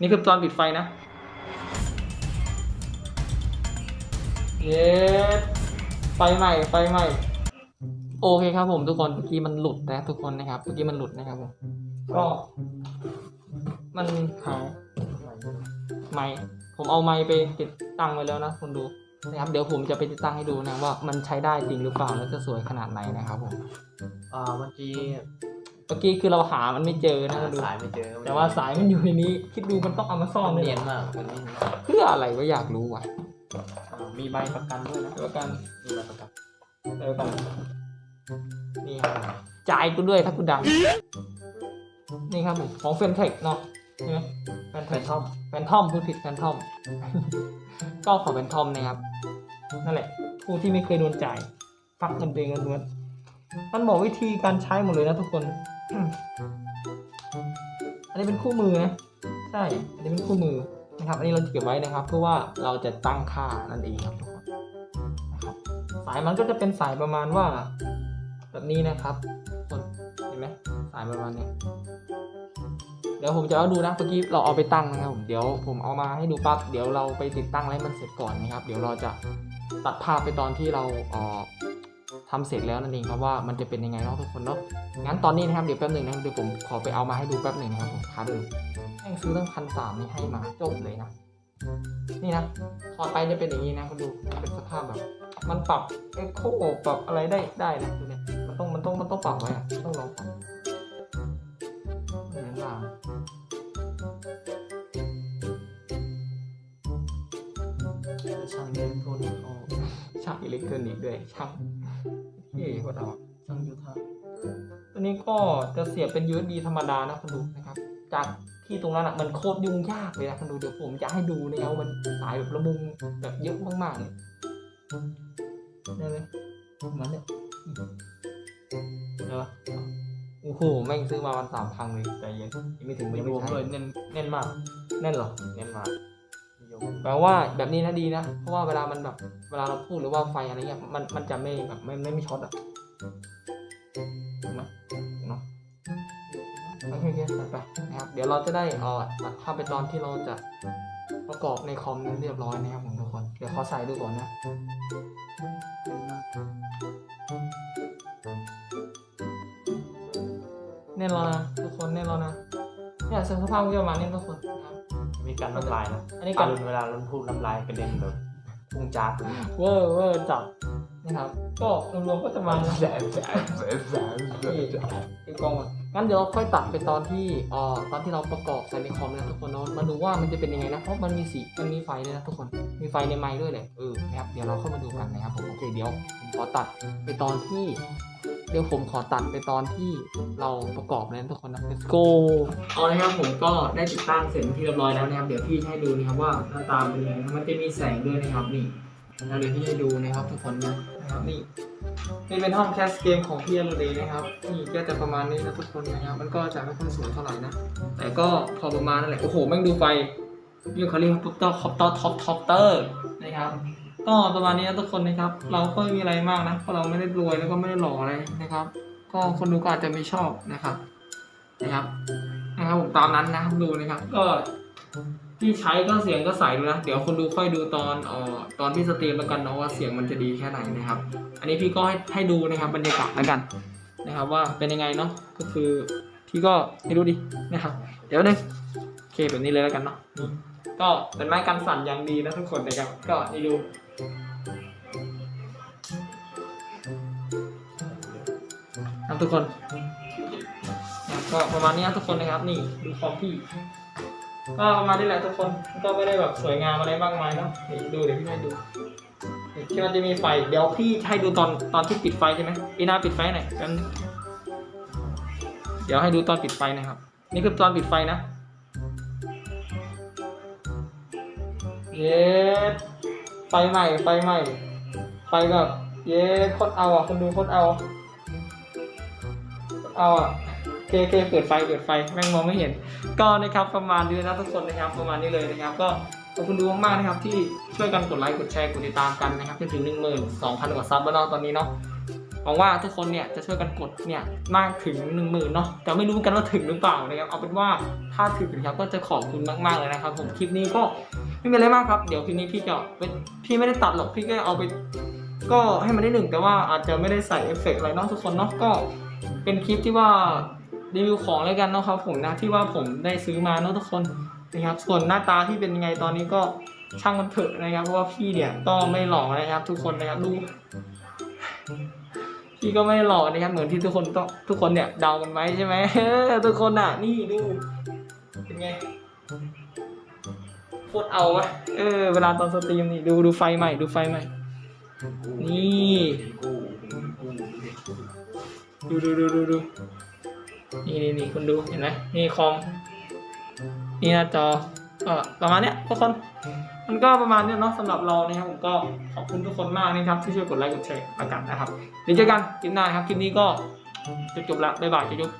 นี่คือตอนปิดไฟนะเย้ไฟใหม่ไฟใหม่ โอเคครับผมทุกคนเมื่อกี้มันหลุดนะทุกคนนะครับเมื่อกี้มันหลุดนะครับผมก็มันหายไม้ผมเอาไม้ไปติดตั้งไว้แล้วนะคุณดูนะครับเดี๋ยวผมจะไปติดตั้งให้ดูนะว่ามันใช้ได้จริงหรือเปล่าแล้วจะสวยขนาดไหนนะครับผมอ่าเมื่อกี้ เมื่อกี้คือเราหามันไม่เจอนะหาคุณดูสายไม่เจอแต่ว่าสายมันอยู่ในนี้ คิดดูมันต้องเอามาซ่อมมันเลยเนียนเหรอมากมันไม่มีเพื่ออะไรก็อยากรู้ว่ะอ่ามีใบประกันด้วยนะเดี๋ยวกันมีใบประกันเดี๋ยวกันนี่ครับจ่ายกูด้วยถ้ากูดังนี่ครับผมของเฟนเทคเนาะใช่ไหมแฟนเทเป็คนท่อมแฟนทอมพูดผิดแฟนทอมก็ขอแฟนทอมนะครับ นั่นแหละ ผู้ที่ไม่เคยโดนจ่ายฟักเงินตัวเองกันล้วนมันบอกวิธีการใช้หมดเลยนะทุกคน อันนี้เป็นคู่มือนะ ใช่ อันนี้เป็นคู่มือนะครับ อันนี้เราจะเก็บไว้นะครับ เพื่อว่าเราจะตั้งค่านั่นเองครับทุกคนนะครับ สายมันก็จะเป็นสายประมาณว่า แบบนี้นะครับคนเห็นไหมสายประมาณนี้ เดี๋ยวผมจะเอาดูนะ เมื่อกี้เราเอาไปตั้งนะครับผมเดี๋ยวผมเอามาให้ดูปั๊บ เดี๋ยวเราไปติดตั้งให้มันเสร็จก่อนนะครับ เดี๋ยวเราจะตัดภาพไปตอนที่เราเออ ทำเสร็จแล้วนั่นเองครับว่ามันจะเป็นยังไงเนาะทุกคนเนาะงั้นตอนนี้นะครับเดี๋ยวแป๊บหนึ่งนะเดี๋ยวผมขอไปเอามาให้ดูแป๊บหนึ่งนะครับผมค้าเดิมแม่งซื้อตั้งพันสามนี่ให้มาจบเลยนะนี่นะพอไปจะเป็นอย่างนี้นะคุณดูเป็นสภาพแบบ มันปรับเอ็กโคปรับอะไรได้ได้นะดูเนี่ยมันต้องมันต้องมันต้องปรับไว้อะต้องลองปรับนี่ล่าช่างเล่นโทนเขาช่างอิเล็กทรอนิกส์ด้วยช่าง เฮ้ยก็เอาช่างยูท่าตัวนี้ก็จะเสียบเป็น USB ธรรมดานะคุณดูนะครับ จากที่ตรงนั้นอะมันโคตรยุ่งยากเลยนะคุณดูเดี๋ยวผมจะให้ดูนะครับว่ามันสายแบบระมุงแบบเยอะมากๆเลยได้ไหมเหมือนเนี่ยเดี๋ยวโอ้โหแม่งซื้อมาวันสามพันเลยใจเย็นยังไม่ถึงไม่ยังรไม่วมใช่เลยเน้นเน้นมากแน่นเหรอเน้นมากนิยมแปลว่าแบบนี้นะดีนะ เพราะว่าเวลามันแบบเวลาเราพูดหรือว่าไฟอะไรเงี้ยมันมันจะไม่แบบไม่ไม่ไม่ช็อตอะ ถูกไหมถูกเนาะโอเคโอเคตัดไปนะครับเดี๋ยวเราจะได้เอ่อตัดภาพไปตอนที่เราจะประกอบในคอมเรียบร้อยนะครับผมทุกคน เดี๋ยวขอใส่ดูก่อนนะเน้นมากแน่นอนนะทุกคนแน่นอนนะเนี่ยเสื้อผ้าก็จะประมาณนี้ทุกคนนะครับมีการน้ำลายนะอันนี้กากัรนเวลาเราพูดน้ำลายกระเด็นแบบพุ่งจากเวอร์เวอร์จับ นะครับ ก็รวมๆก็จะประมาณนี้แสบแสบแสบแสบเป็นกองอะงั้นเดี๋ยวเราค่อยตัดไปตอนที่เอ่อตอนที่เราประกอบใส่ในคอมนะทุกคนเนาะมาดูว่ามันจะเป็นยังไงนะเพราะมันมีสีมันมีไฟด้วยนะทุกคนมีไฟในไมค์ด้วยเลยเออนะครับเดี๋ยวเราเข้ามาดูกันนะครับผมโอเคเดี๋ยวผมขอตัดไปตอนที่เดี๋ยวผมขอตัดไปตอนที่เราประกอบเลยนะทุกคนนะ let's go เอาเลยครับผมก็ได้ติดตั้งเสร็จที่เรียบร้อยแล้วนะครับ เดี๋ยวพี่ให้ดูนะครับว่าหน้าตาเป็นยังไงมันจะมีแสงด้วยนะครับนี่แล้วเดี๋ยวพี่ให้ดูนะครับทุกคนนะ นะครับนี่นี่เป็นห้องแคสเกมของพี่อโรเดย์นะครับนี่ก็จะประมาณนี้นะทุกคนนะครับ มันก็จะไม่ค่อยสวยเท่าไหร่นะ แต่ก็พอประมาณนั่นแหละ โอ้โหแม่งดูไฟนี่เขาเรียกว่าท็อปเตอร์ท็อปเตอร์ท็อปท็อปเตอร์นะครับก็ประมาณนี้นะทุกคนนะครับ เราก็ไม่มีอะไรมากนะเพราะเราไม่ได้รวยแล้วก็ไม่ได้หล่ออะไรนะครับ ก็คนดูก็อาจจะไม่ชอบนะครับ นะครับ นะครับผมตามนั้นนะครับดูนะครับ ก็ ที่ใช้ก็เสียงก็ใสดูนะ เดี๋ยวคนดูค่อยดูตอนเอ่อตอนที่สตรีมแล้วกันเนาะว่าเสียงมันจะดีแค่ไหนนะครับ อันนี้พี่ก็ให้ให้ดูนะครับบรรยากาศแล้วกันนะครับ ว่าเป็นยังไงเนาะก็คือพี่ก็ให้ดูดินะครับ เดี๋ยวนึงโอเคแบบนี้เลยแล้วกันเนาะก็เป็นไม้กันสั่นอย่างดีนะทุกคนนะครับก็นี่ดูนะทุกคนก็ประมาณนี้นะทุกคนนะครับ นี่ดูคอมพี่ ก็มาณนี้แหละทุกคนก็ไม่ได้แบบสวยงามอะไรมากมายเนาะนี่ดูเดี๋ยวพี่ให้ดูที่มันจะมีไฟ เดี๋ยวพี่ให้ดูตอนตอนที่ปิดไฟใช่ไหมอีน่าปิดไฟหน่อยแป๊บนึงเดี๋ยวให้ดูตอนปิดไฟนะครับ นี่คือตอนปิดไฟนะเย้ไฟใหม่ไฟใหม่ไฟแบบเย้โคตรเอาอะคนดูโคตรเอาเอาอะ เคโอเคเปิดไฟเปิดไฟแม่งมองไม่เห็น ก็นะครับประมาณนี้นะทุกคนนะครับประมาณนี้เลยนะครับ ก็ขอบคุณดูมากๆนะครับที่ช่วยกันกดไลค์กดแชร์กดติดตามกันนะครับจนถึงหนึ่งหมื่นสองพันกว่าซับแล้วเนาะตอนนี้เนาะหวังว่าทุกคนเนี่ยจะช่วยกันกดเนี่ยมากถึง1 0,000เนาะแต่ไม่รู้กันว่าถึงหรือเปล่านะครับเอาเป็นว่าถ้าถึงนะครับก็จะขอบคุณมากๆเลยนะครับ ผมคลิปนี้ก็ไม่มีอะไรมากครับเดี๋ยวคลิปนี้พี่จะพี่ไม่ได้ตัดหรอกพี่ก็เอาไปก็ให้มันได้หนึ่งแต่ว่าอาจจะไม่ได้ใส่เอฟเฟกต์อะไรเนาะทุกคนเนาะก็เป็นคลิปที่ว่า รีวิวของแล้วกันนะครับผมนะที่ว่าผมได้ซื้อมาเนาะทุกคนนะครับ ส่วนหน้าตาที่เป็นยังไงตอนนี้ก็ช่างมันเถอะนะครับเพราะว่าพี่เนี่ยก็ไม่หล่อนะครับ ทุกคนนะครับดูพี่ก็ไม่หล่อนะครับเหมือนที่ทุกคนต้องทุกคนเนี่ยเดากันไว้ใช่ไหมทุกคนอะนี่ดูเป็นไงโคตรเอาวะเออเวลาตอนสตรีมนี่ดูดูไฟใหม่ดูไฟใหม่ นี่ ดูดูดูดูดู นี่นี่นี่คุณดูเห็นไหมนี่คอมนี่หน้าจอก็ประมาณเนี้ยทุกคน มันก็ประมาณเนี้ยเนาะสำหรับเรานะครับผมก็ขอบคุณทุกคนมากนะครับที่ช่วยกดไลค์กดแชร์ประกันนะครับเดี๋ยวเจอกันคลิปหน้าครับคลิปนี้ก็จบจบละบ๊ายบายจุ๊บ